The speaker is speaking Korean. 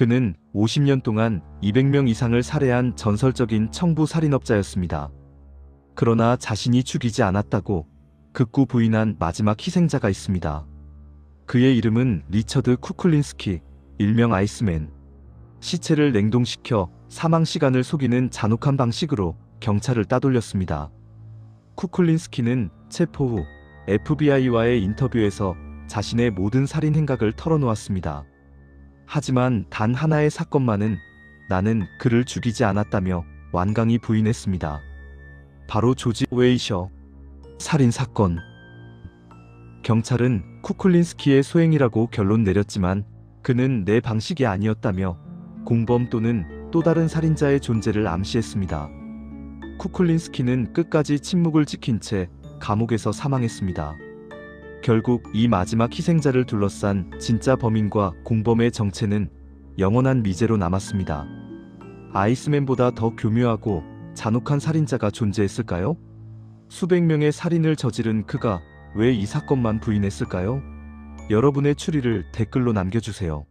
그는 50년 동안 200명 이상을 살해한 전설적인 청부 살인업자였습니다. 그러나 자신이 죽이지 않았다고 극구 부인한 마지막 희생자가 있습니다. 그의 이름은 리처드 쿠클린스키, 일명 아이스맨. 시체를 냉동시켜 사망 시간을 속이는 잔혹한 방식으로 경찰을 따돌렸습니다. 쿠클린스키는 체포 후 FBI와의 인터뷰에서 자신의 모든 살인 행각을 털어놓았습니다. 하지만 단 하나의 사건만은 나는 그를 죽이지 않았다며 완강히 부인했습니다. 바로 조지 웨이셔 살인 사건. 경찰은 쿠클린스키의 소행이라고 결론 내렸지만 그는 내 방식이 아니었다며 공범 또는 또 다른 살인자의 존재를 암시했습니다. 쿠클린스키는 끝까지 침묵을 지킨 채 감옥에서 사망했습니다. 결국 이 마지막 희생자를 둘러싼 진짜 범인과 공범의 정체는 영원한 미제로 남았습니다. 아이스맨보다 더 교묘하고 잔혹한 살인자가 존재했을까요? 수백 명의 살인을 저지른 그가 왜 이 사건만 부인했을까요? 여러분의 추리를 댓글로 남겨주세요.